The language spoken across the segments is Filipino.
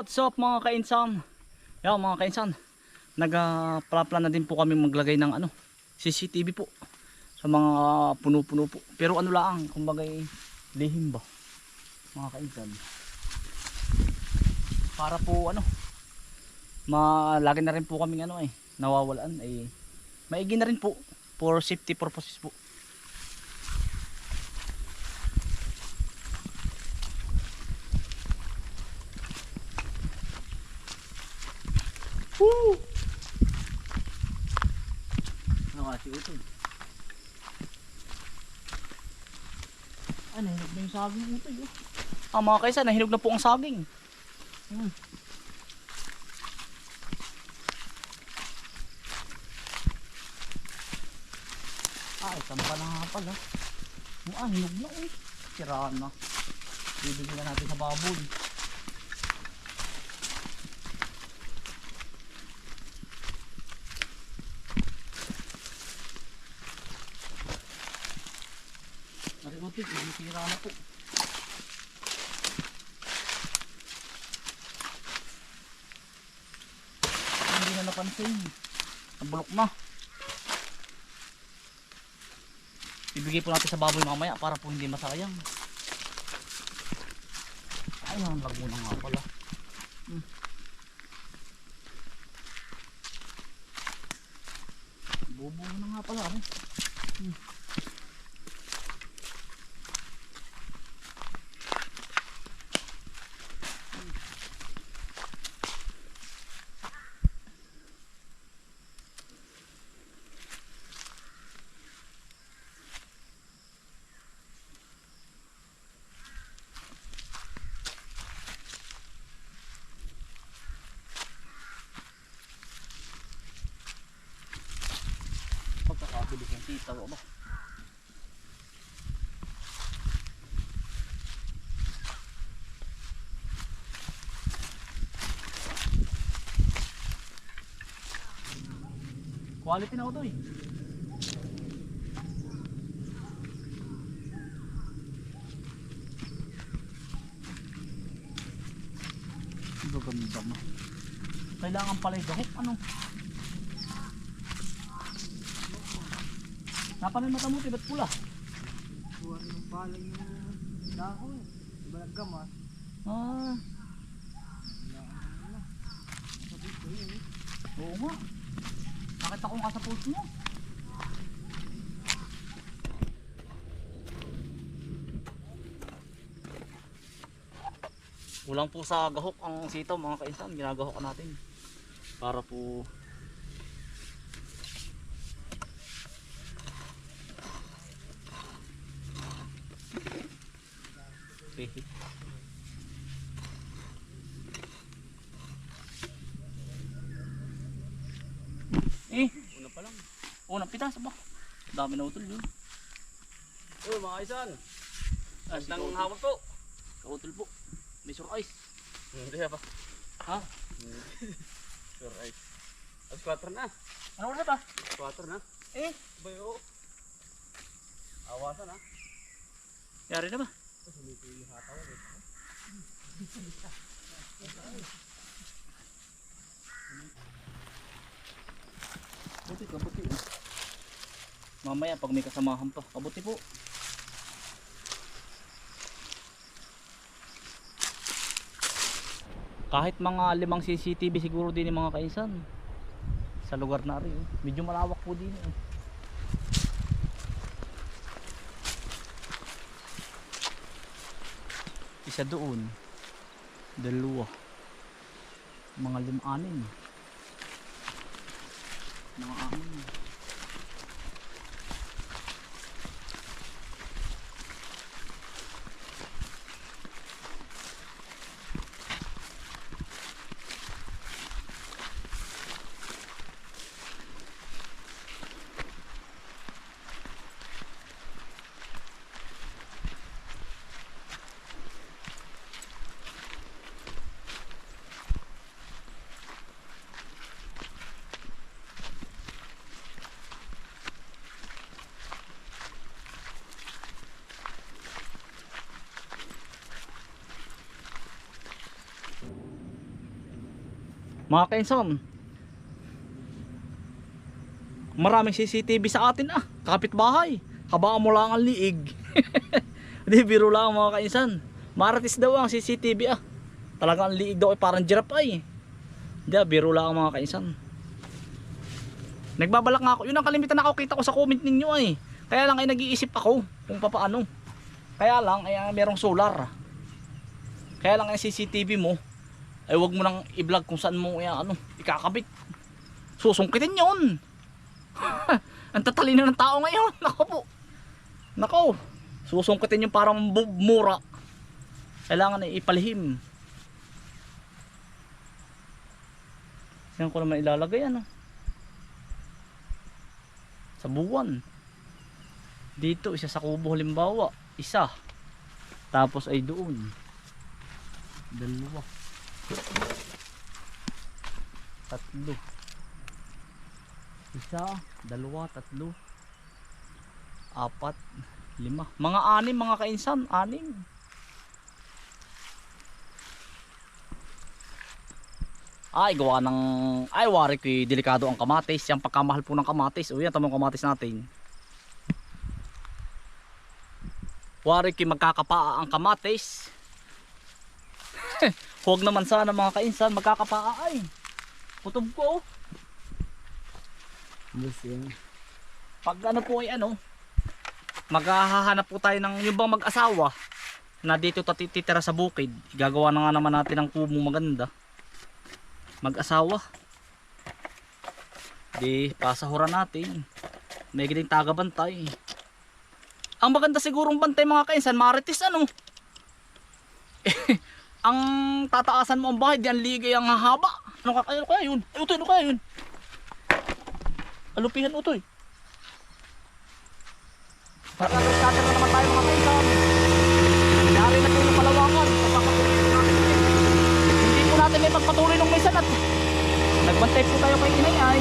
What's up mga kainsan? Yan mga kainsan. Nagpa-plan na din po kami maglagay ng ano, CCTV po sa mga puno-puno po. Pero ano lang, kumbaga eh, lihim ba? Mga kainsan. Para po ano, malagi na rin po kaming ano eh, nawawalan eh. Maigi na rin po for safety purposes po. Woo! Nakasi ito. Ah, nahinog na yung saging ito yun. Ah, mga kaisa, nahinog na po ang saging. Hmm. Ah, isang pa na nga pala. Ah, hinog na eh. Siraan na. Bibigyan na natin sa baboy. Marimutik, nasira na po. Hindi na napansin. Nabulok na. Ibigay po natin sa baboy mamaya para po hindi masayang. Ayun, laguna nga pala. Hmm. Bobo na nga pala. Hmm. Ko ba? Quality na ito eh. Gaganda mo. Kailangan pala i-gahok. Ano? Napanin mata mo, tibat pula. Buwan ng palay yung dahon. Diba naggamas? Ah, Sabi ko yun eh. oo nga. Nakita ko nga sa mo. Kulang po sa gahok ang sitaw mga kainsan. Ginagahok natin. Para po Okay. Eh, Una pa lang. unang pitas ba? Dami na utol yun. Uy mga kaisan. As nang hawak po. Kautol po. May ice. Hindi ba? Ha? Ay. At 4 na. Ano ulit ba? 4 na. Eh, Bayo. Awasan ha. yari na ba? Buti, kabuti. oh. Mamaya pag may kasamahan pa, kabuti po. Kahit mga limang CCTV siguro din yung mga kainsan sa lugar na rin. oh. Medyo malawak po din. eh. Isa doon. Dalawa. Mga lim-anin. Mga anin. Mga kainsan, maraming CCTV sa atin ah. Kapitbahay. Habaan mo lang ang liig. Di biro lang mga kainsan. Maratis daw ang CCTV ah. Talagang ang liig daw ay parang giraffe ay. Di ah, biro lang mga kainsan. Nagbabalak nga ako. Yun ang kalimitan na ako kita ko sa comment ninyo ay. Kaya lang ay nag-iisip ako kung papaano. Kaya lang ay ah, merong solar. Kaya lang ang CCTV mo ay wag mo nang i-vlog kung saan mo yan, ano, ikakabit. Susungkitin yon. ang tatalino ng tao ngayon. Nako po. Nako. Susungkitin yung parang mura. Kailangan ay ipalihim. Yan ko naman ilalagay ano. Sa buwan. Dito isa sa kubo halimbawa, isa. Tapos ay doon. Dalawa. Tatlo. Isa, dalawa, tatlo. Apat, lima. Mga anim, mga kainsan, anim. Ay, gawa ng... Ay, wari ko delikado ang kamatis. Yan pagkamahal po ng kamatis. O yan, tamang kamatis natin. Wari ko magkakapaa ang kamatis. Huwag naman sana mga kainsan, magkakapaa ay. Putob ko. oh. Bus yan. Pag ano po ay ano, maghahanap po tayo ng yung bang mag-asawa na dito tatitira sa bukid. Gagawa na nga naman natin ng kubo maganda. Mag-asawa. Di pasahuran natin. May giting taga-bantay. Ang maganda sigurong bantay mga kainsan, marites ano. Ang tataasan mo ang bahay, di ang ligay ang hahaba. Ano ka ano kaya yun? Utoy, ano kaya yun? Alupihan utoy. Pagkakascatter na naman tayo mga kaisan. Yari na po yung palawakan. Hindi po natin may pagpatuloy ng may sanat. Nagbantay po tayo kay inay ay.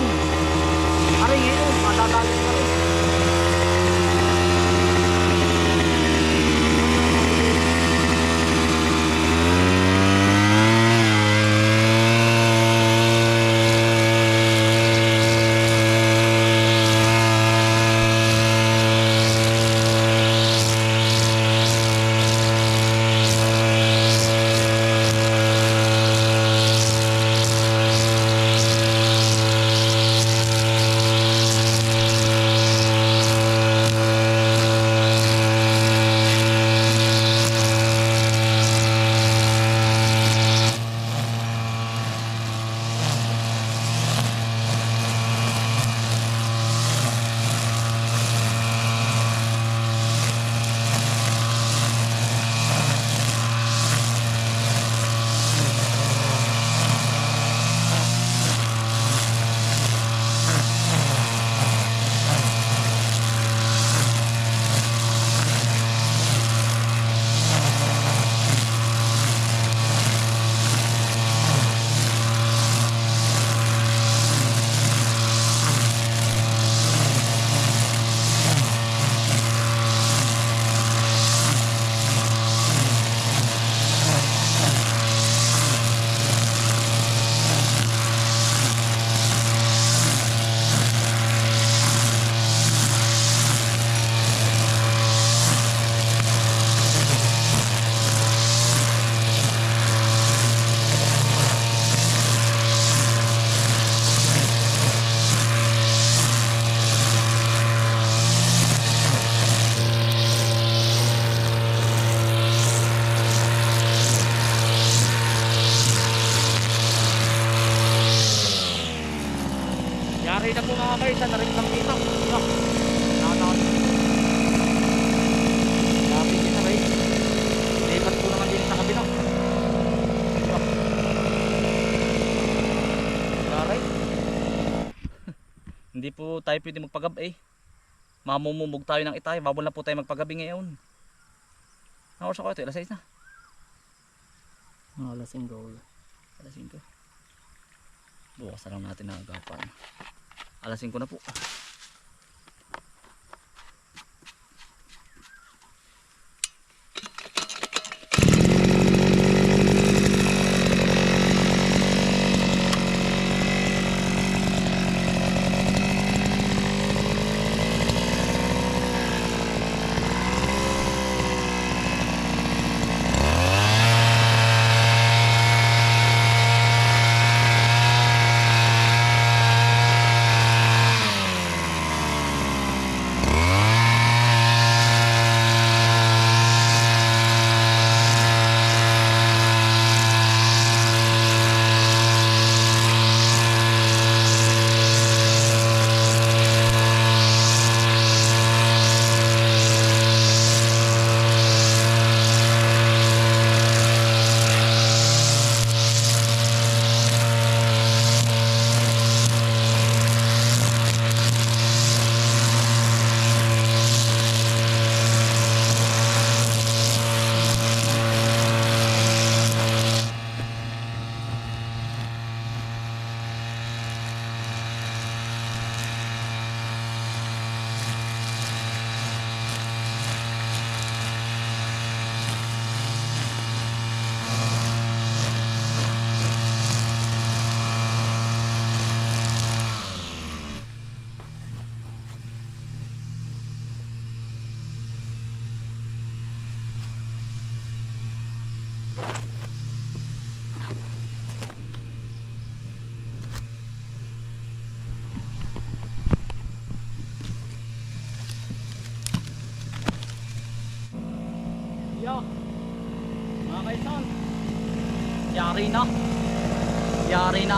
Na po mga kaisan, narin lang dito. Ah, nakataon. Grabe din na rin. Lipat po naman din sa kabila. Ah. Yari. Hindi po tayo pwede magpagabi. Mamumumog tayo ng itay. Babol na po tayo magpagabi ngayon. Ano oras ako ito? Alas 6 na. Mga lasing goal. Alas 5. Bukas na lang natin ang agapan. Alas 5 na po.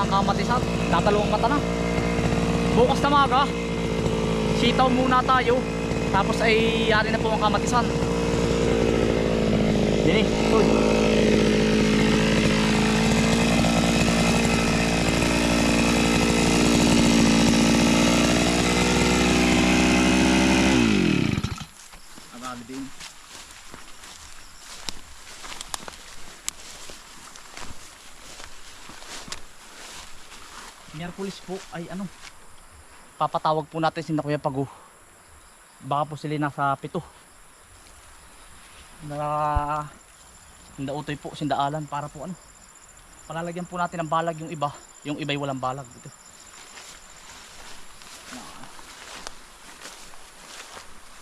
Yari na ang kamatisan. Tatalong mata na. Bukas na maga. Sitaw muna tayo. Tapos ay yari na po ang kamatisan. Dini, uy. Miyerkules po ay ano? Papatawag po natin si na Kuya Pago baka po sila nasa pito. Na sinda utoy po sinda alan para po ano? Palalagyan po natin ng balag yung iba. Yung iba'y walang balag ito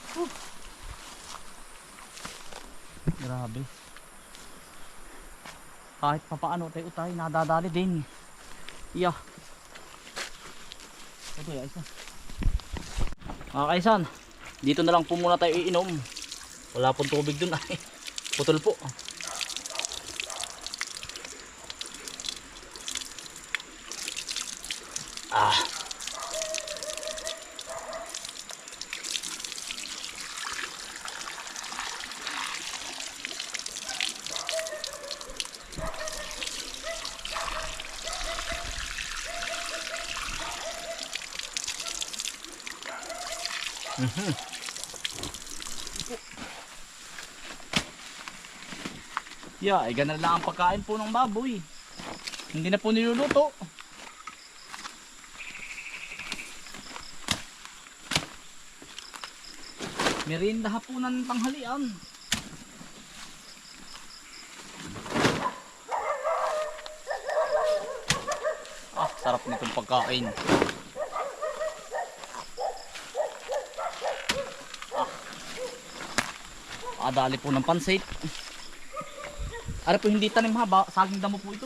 Huh. grabe. Kahit papaano tayo utay nadadali din. Iya ito ya isa mga kaisan dito na lang po muna tayo iinom. Wala pong tubig dun ay. Putol po. Ah Yeah, ay ganun lang ang pagkain po ng baboy. Hindi na po niluluto. Merienda hapunan ng tanghalian. Ah, sarap nitong pagkain. Ah, adali po ng pansit. Ano po hindi tanim haba, saging damo po ito.